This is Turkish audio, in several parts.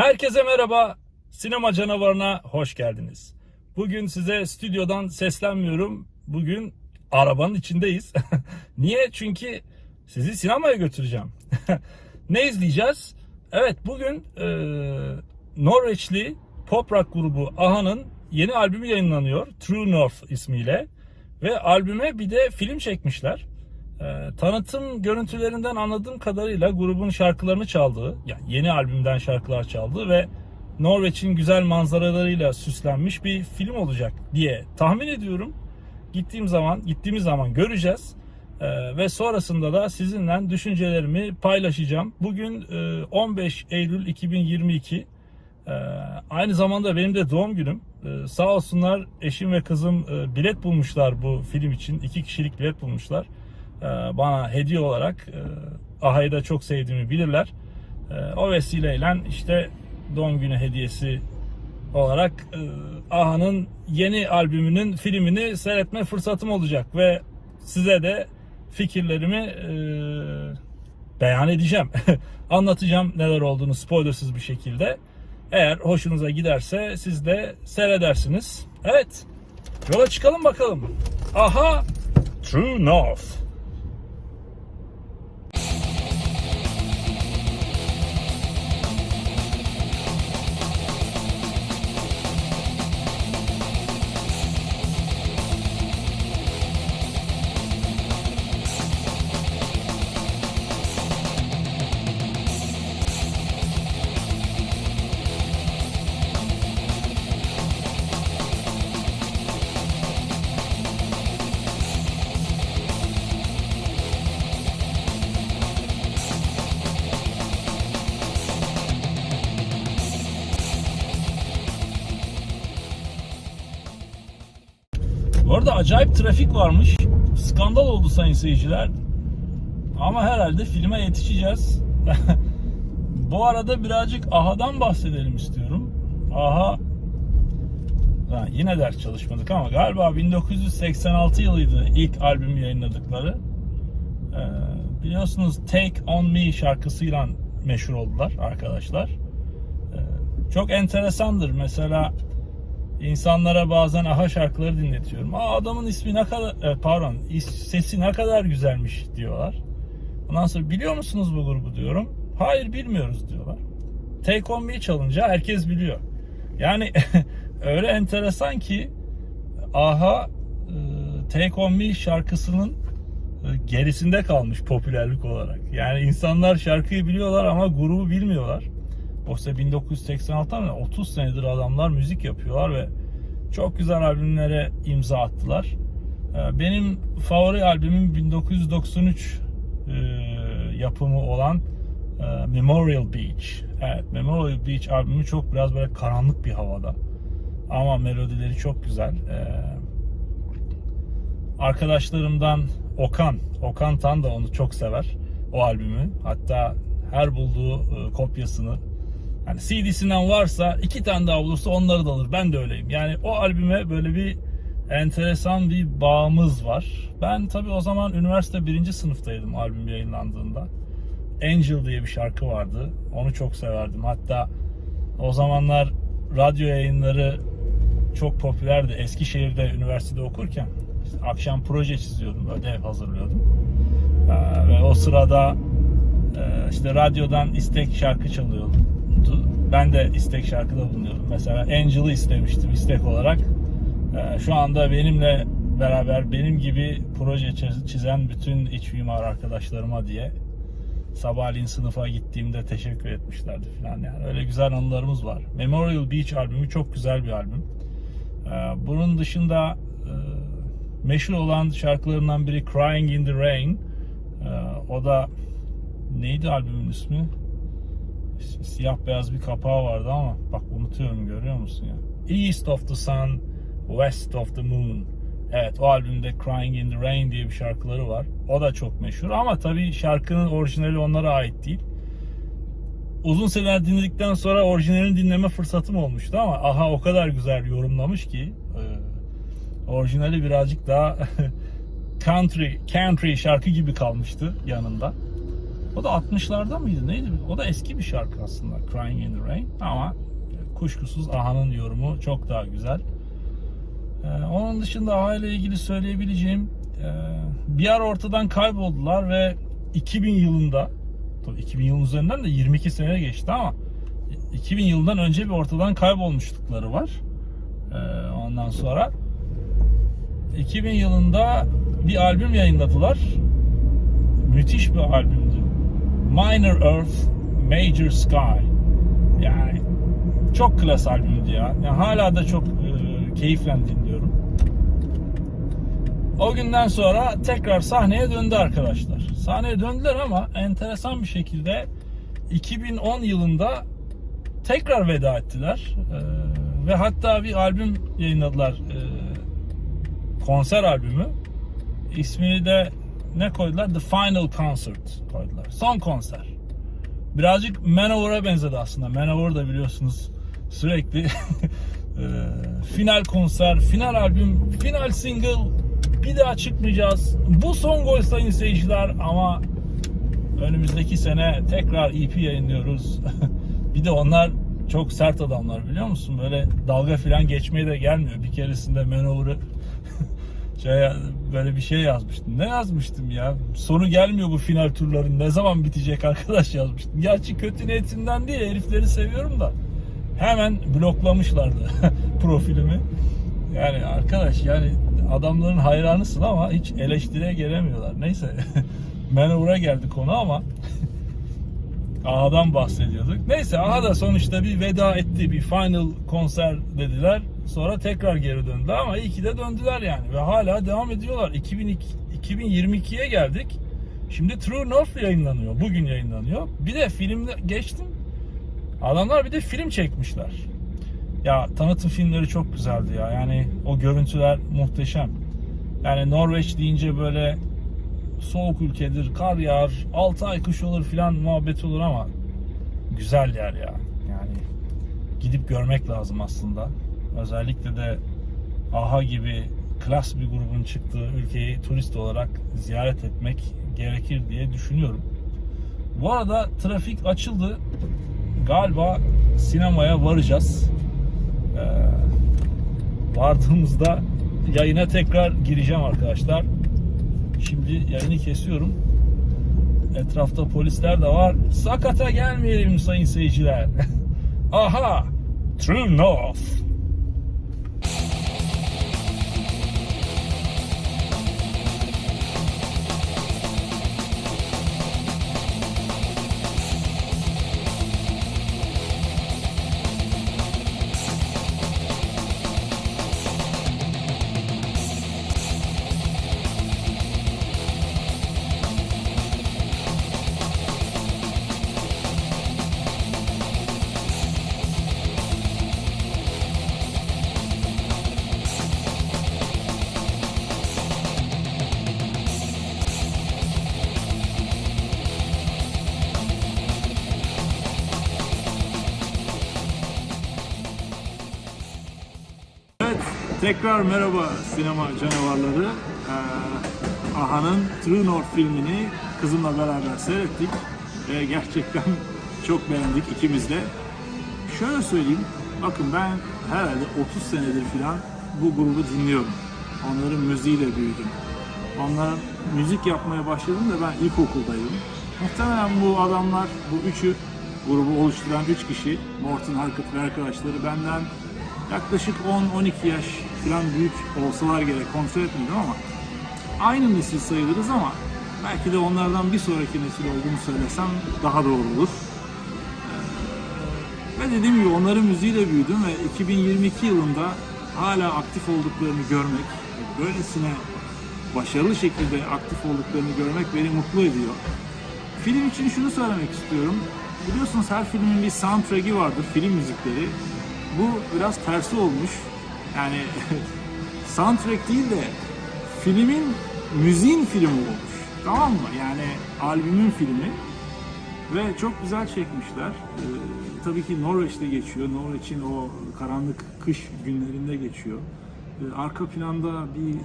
Herkese merhaba. Sinema canavarına hoş geldiniz. Bugün size stüdyodan seslenmiyorum. Bugün arabanın içindeyiz. Niye? Çünkü sizi sinemaya götüreceğim. ne izleyeceğiz? Evet bugün e, Norveçli pop rock grubu Aha'nın yeni albümü yayınlanıyor. True North ismiyle. Ve albüme bir de film çekmişler. Ee, tanıtım görüntülerinden anladığım kadarıyla grubun şarkılarını çaldığı, yani yeni albümden şarkılar çaldığı ve Norveç'in güzel manzaralarıyla süslenmiş bir film olacak diye tahmin ediyorum. Gittiğim zaman, gittiğimiz zaman göreceğiz. Ee, ve sonrasında da sizinle düşüncelerimi paylaşacağım. Bugün e, 15 Eylül 2022. Ee, aynı zamanda benim de doğum günüm. Ee, sağ olsunlar eşim ve kızım e, bilet bulmuşlar bu film için. iki kişilik bilet bulmuşlar. Ee, bana hediye olarak e, Aha'yı da çok sevdiğimi bilirler. Ee, o vesileyle işte doğum günü hediyesi olarak e, Aha'nın yeni albümünün filmini seyretme fırsatım olacak ve size de fikirlerimi e, beyan edeceğim. Anlatacağım neler olduğunu spoilersız bir şekilde. Eğer hoşunuza giderse siz de seyredersiniz. Evet. Yola çıkalım bakalım. Aha True North. Bu arada acayip trafik varmış. Skandal oldu sayın seyirciler. Ama herhalde filme yetişeceğiz. Bu arada birazcık AHA'dan bahsedelim istiyorum. AHA ha, yine ders çalışmadık ama galiba 1986 yılıydı ilk albümü yayınladıkları. Ee, biliyorsunuz Take On Me şarkısıyla meşhur oldular arkadaşlar. Ee, çok enteresandır. Mesela İnsanlara bazen aha şarkıları dinletiyorum. Aa adamın ismi ne kadar e, pardon sesi ne kadar güzelmiş diyorlar. Ondan sonra biliyor musunuz bu grubu diyorum. Hayır bilmiyoruz diyorlar. Take On Me çalınca herkes biliyor. Yani öyle enteresan ki aha e, Take On Me şarkısının e, gerisinde kalmış popülerlik olarak. Yani insanlar şarkıyı biliyorlar ama grubu bilmiyorlar. Oysa 1986'dan beri 30 senedir adamlar müzik yapıyorlar ve çok güzel albümlere imza attılar. Ee, Benim favori albümüm 1993 e, yapımı olan e, Memorial Beach. Evet, Memorial Beach albümü çok biraz böyle karanlık bir havada. Ama melodileri çok güzel. Ee, Arkadaşlarımdan Okan, Okan Tan da onu çok sever. O albümü. Hatta her bulduğu e, kopyasını Hani CD'sinden varsa iki tane daha bulursa onları da alır. Ben de öyleyim. Yani o albüme böyle bir enteresan bir bağımız var. Ben tabii o zaman üniversite birinci sınıftaydım albüm yayınlandığında. Angel diye bir şarkı vardı. Onu çok severdim. Hatta o zamanlar radyo yayınları çok popülerdi. Eskişehir'de üniversitede okurken işte akşam proje çiziyordum, ödev hazırlıyordum. Ee, ve o sırada e, işte radyodan istek şarkı çalıyordu. Ben de istek şarkıda bulunuyordum. Mesela Angel'ı istemiştim istek olarak. Ee, Şu anda benimle beraber benim gibi proje çiz- çizen bütün iç mimar arkadaşlarıma diye sabahleyin sınıfa gittiğimde teşekkür etmişlerdi falan yani. Öyle güzel anılarımız var. Memorial Beach albümü çok güzel bir albüm. Ee, Bunun dışında e, meşhur olan şarkılarından biri Crying in the Rain. Ee, O da neydi albümün ismi? Siyah beyaz bir kapağı vardı ama bak unutuyorum görüyor musun ya? East of the Sun, West of the Moon. Evet o albümde Crying in the Rain diye bir şarkıları var. O da çok meşhur ama tabii şarkının orijinali onlara ait değil. Uzun seneler dinledikten sonra orijinalini dinleme fırsatım olmuştu ama aha o kadar güzel yorumlamış ki e, orijinali birazcık daha country country şarkı gibi kalmıştı yanında. O da 60'larda mıydı neydi? O da eski bir şarkı aslında Crying in the Rain ama kuşkusuz Aha'nın yorumu çok daha güzel. Ee, onun dışında Aha ile ilgili söyleyebileceğim e, bir ara ortadan kayboldular ve 2000 yılında tabii 2000 yılın üzerinden de 22 sene geçti ama 2000 yılından önce bir ortadan kaybolmuşlukları var. Ee, ondan sonra 2000 yılında bir albüm yayınladılar. Müthiş bir albümdü. Minor Earth, Major Sky. Yani çok klas albümdü ya. Yani hala da çok e, keyifle dinliyorum. O günden sonra tekrar sahneye döndü arkadaşlar. Sahneye döndüler ama enteresan bir şekilde 2010 yılında tekrar veda ettiler. Ee, ve hatta bir albüm yayınladılar. Ee, konser albümü. İsmini de ne koydular? The Final Concert koydular. Son konser. Birazcık Manowar'a benzedi aslında. Manowar da biliyorsunuz sürekli e, final konser, final albüm, final single bir daha çıkmayacağız. Bu son gol sayın seyirciler ama önümüzdeki sene tekrar EP yayınlıyoruz. bir de onlar çok sert adamlar biliyor musun? Böyle dalga filan geçmeye de gelmiyor. Bir keresinde Manowar'ı şey, böyle bir şey yazmıştım. Ne yazmıştım ya? Sonu gelmiyor bu final turların. Ne zaman bitecek arkadaş yazmıştım. Gerçi kötü niyetimden değil. Herifleri seviyorum da. Hemen bloklamışlardı profilimi. Yani arkadaş yani adamların hayranısın ama hiç eleştiriye gelemiyorlar. Neyse. Manowar'a geldi konu ama A'dan bahsediyorduk. Neyse A da sonuçta bir veda etti. Bir final konser dediler. Sonra tekrar geri döndü ama iyi ki de döndüler yani. Ve hala devam ediyorlar. 2002, 2022'ye geldik. Şimdi True North yayınlanıyor. Bugün yayınlanıyor. Bir de filmde geçtim. Adamlar bir de film çekmişler. Ya tanıtım filmleri çok güzeldi ya. Yani o görüntüler muhteşem. Yani Norveç deyince böyle soğuk ülkedir, kar yağar, 6 ay kış olur filan muhabbet olur ama güzel yer ya. Yani gidip görmek lazım aslında. Özellikle de AHA gibi klas bir grubun çıktığı ülkeyi turist olarak ziyaret etmek gerekir diye düşünüyorum. Bu arada trafik açıldı. Galiba sinemaya varacağız. Ee, vardığımızda yayına tekrar gireceğim arkadaşlar. Şimdi yayını kesiyorum. Etrafta polisler de var. Sakata gelmeyelim sayın seyirciler. Aha! True North. Evet, tekrar merhaba sinema canavarları. Ee, Aha'nın True North filmini kızımla beraber seyrettik ve gerçekten çok beğendik ikimiz de. Şöyle söyleyeyim, bakın ben herhalde 30 senedir falan bu grubu dinliyorum. Onların müziğiyle büyüdüm. Onlar müzik yapmaya başladığımda ben ilkokuldaydım. Muhtemelen bu adamlar, bu üçü grubu oluşturan üç kişi, Morton Harkett ve arkadaşları benden yaklaşık 10-12 yaş falan büyük olsalar gerek kontrol etmedim ama aynı nesil sayılırız ama belki de onlardan bir sonraki nesil olduğunu söylesem daha doğru olur. Ee, Ve dediğim gibi onların müziğiyle büyüdüm ve 2022 yılında hala aktif olduklarını görmek, böylesine başarılı şekilde aktif olduklarını görmek beni mutlu ediyor. Film için şunu söylemek istiyorum. Biliyorsunuz her filmin bir soundtrack'i vardır, film müzikleri. Bu biraz tersi olmuş. Yani soundtrack değil de filmin, müziğin filmi olmuş. Tamam mı? Yani albümün filmi. Ve çok güzel çekmişler. Ee, tabii ki Norveç'te geçiyor. Norveç'in o karanlık kış günlerinde geçiyor. Ee, arka planda bir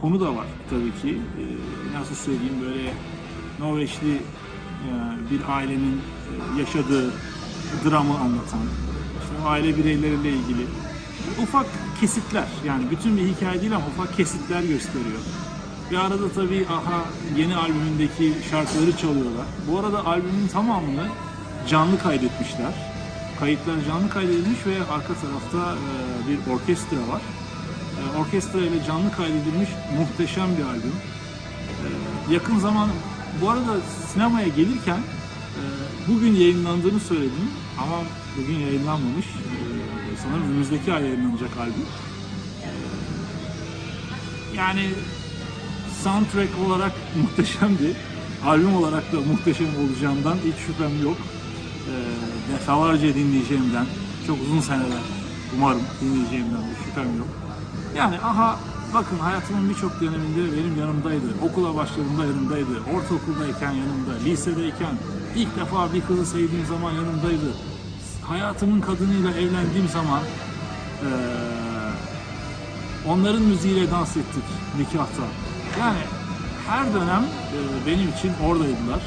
konu da var tabii ki. Ee, nasıl söyleyeyim böyle Norveçli e, bir ailenin e, yaşadığı dramı anlatan, aile bireyleriyle ilgili ufak kesitler yani bütün bir hikaye değil ama ufak kesitler gösteriyor. Bir arada tabii AHA yeni albümündeki şarkıları çalıyorlar. Bu arada albümün tamamını canlı kaydetmişler. Kayıtlar canlı kaydedilmiş ve arka tarafta e, bir orkestra var. E, orkestra ile canlı kaydedilmiş muhteşem bir albüm. E, yakın zaman bu arada sinemaya gelirken bugün yayınlandığını söyledim ama bugün yayınlanmamış. E, sanırım önümüzdeki ay yayınlanacak albüm. E, yani soundtrack olarak muhteşemdi. Albüm olarak da muhteşem olacağından hiç şüphem yok. E, defalarca dinleyeceğimden, çok uzun seneler umarım dinleyeceğimden bir şüphem yok. Yani aha bakın hayatımın birçok döneminde benim yanımdaydı. Okula başladığımda yanımdaydı. Ortaokuldayken yanımda. Lisedeyken ilk defa bir kızı sevdiğim zaman yanımdaydı. Hayatımın kadınıyla evlendiğim zaman eee, onların müziğiyle dans ettik nikahta. Yani her dönem eee, benim için oradaydılar.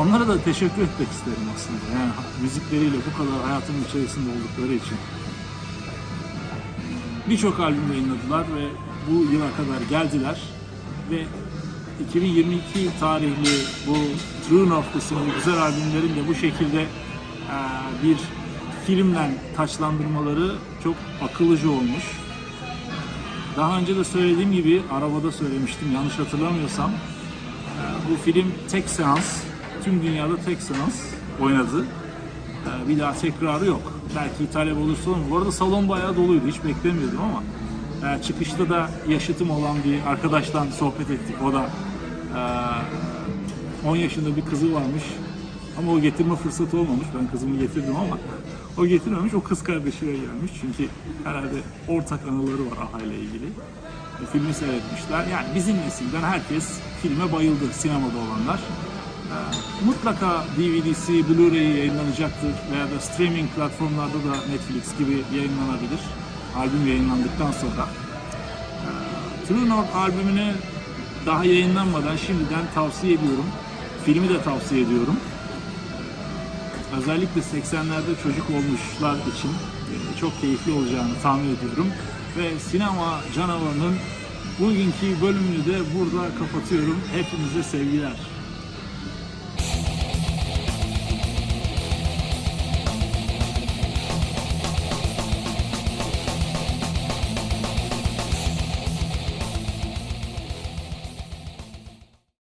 Onlara da teşekkür etmek isterim aslında. Yani müzikleriyle bu kadar hayatımın içerisinde oldukları için birçok albüm yayınladılar ve bu yıla kadar geldiler ve 2022 tarihli bu True North isimli güzel albümlerin de bu şekilde bir filmle taçlandırmaları çok akıllıca olmuş. Daha önce de söylediğim gibi arabada söylemiştim yanlış hatırlamıyorsam. Eee, Bu film tek seans, tüm dünyada tek seans oynadı. Ee, bir daha tekrarı yok. Belki talep olursa olur. Bu arada salon bayağı doluydu. Hiç beklemiyordum ama e, çıkışta da yaşıtım olan bir arkadaştan sohbet ettik. O da e, 10 yaşında bir kızı varmış. Ama o getirme fırsatı olmamış. Ben kızımı getirdim ama o getirmemiş. O kız kardeşiyle gelmiş. Çünkü herhalde ortak anıları var AHA ile ilgili. E, filmi seyretmişler. Yani bizim nesilden herkes filme bayıldı. Sinemada olanlar. Ee, Mutlaka DVD'si, Blu-ray yayınlanacaktır veya da streaming platformlarda da Netflix gibi yayınlanabilir. Albüm yayınlandıktan sonra. Ee, True North albümünü daha yayınlanmadan şimdiden tavsiye ediyorum. Filmi de tavsiye ediyorum. Özellikle 80'lerde çocuk olmuşlar için e, çok keyifli olacağını tahmin ediyorum. Ve sinema canavarının bugünkü bölümünü de burada kapatıyorum. Hepinize sevgiler.